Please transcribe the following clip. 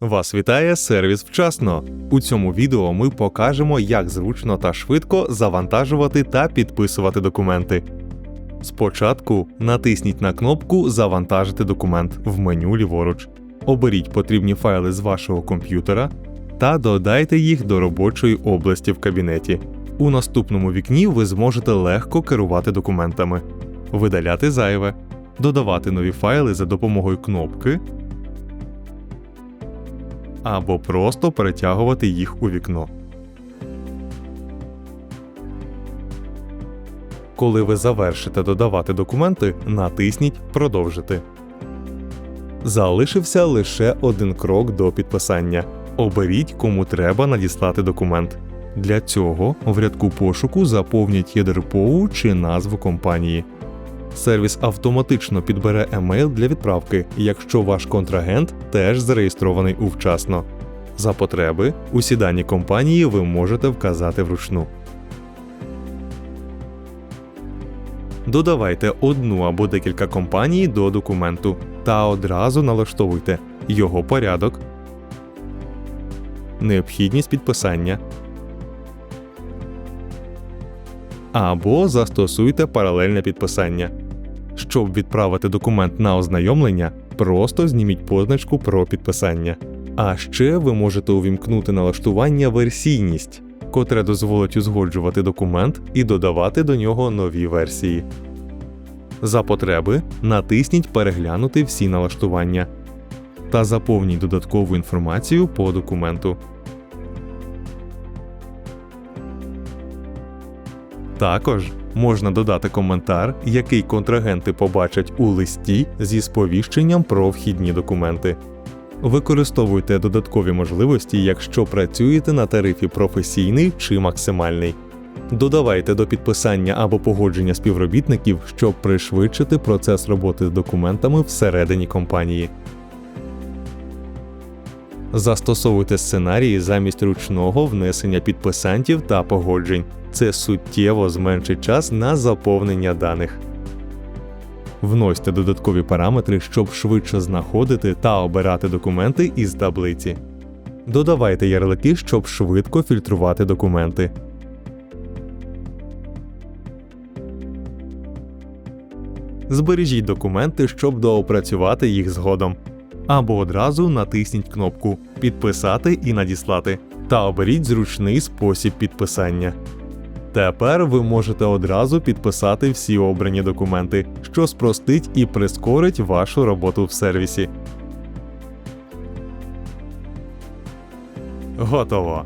Вас вітає сервіс вчасно. У цьому відео ми покажемо, як зручно та швидко завантажувати та підписувати документи. Спочатку натисніть на кнопку Завантажити документ в меню ліворуч. Оберіть потрібні файли з вашого комп'ютера та додайте їх до робочої області в кабінеті. У наступному вікні ви зможете легко керувати документами, видаляти зайве, додавати нові файли за допомогою кнопки або просто перетягувати їх у вікно. Коли ви завершите додавати документи, натисніть Продовжити. Залишився лише один крок до підписання. Оберіть, кому треба надіслати документ. Для цього в рядку пошуку заповніть ЄДРПОУ чи назву компанії. Сервіс автоматично підбере емейл для відправки, якщо ваш контрагент теж зареєстрований у вчасно. За потреби, усі дані компанії ви можете вказати вручну. Додавайте одну або декілька компаній до документу та одразу налаштовуйте його порядок, необхідність підписання або застосуйте паралельне підписання. Щоб відправити документ на ознайомлення, просто зніміть позначку про підписання. А ще ви можете увімкнути налаштування версійність, котре дозволить узгоджувати документ і додавати до нього нові версії. За потреби натисніть Переглянути всі налаштування та заповніть додаткову інформацію по документу. Також можна додати коментар, який контрагенти побачать у листі зі сповіщенням про вхідні документи. Використовуйте додаткові можливості, якщо працюєте на тарифі професійний чи максимальний. Додавайте до підписання або погодження співробітників, щоб пришвидшити процес роботи з документами всередині компанії. Застосовуйте сценарії замість ручного внесення підписантів та погоджень. Це суттєво зменшить час на заповнення даних. Вносьте додаткові параметри, щоб швидше знаходити та обирати документи із таблиці. Додавайте ярлики, щоб швидко фільтрувати документи. Збережіть документи, щоб доопрацювати їх згодом. Або одразу натисніть кнопку Підписати і надіслати та оберіть зручний спосіб підписання. Тепер ви можете одразу підписати всі обрані документи, що спростить і прискорить вашу роботу в сервісі. Готово.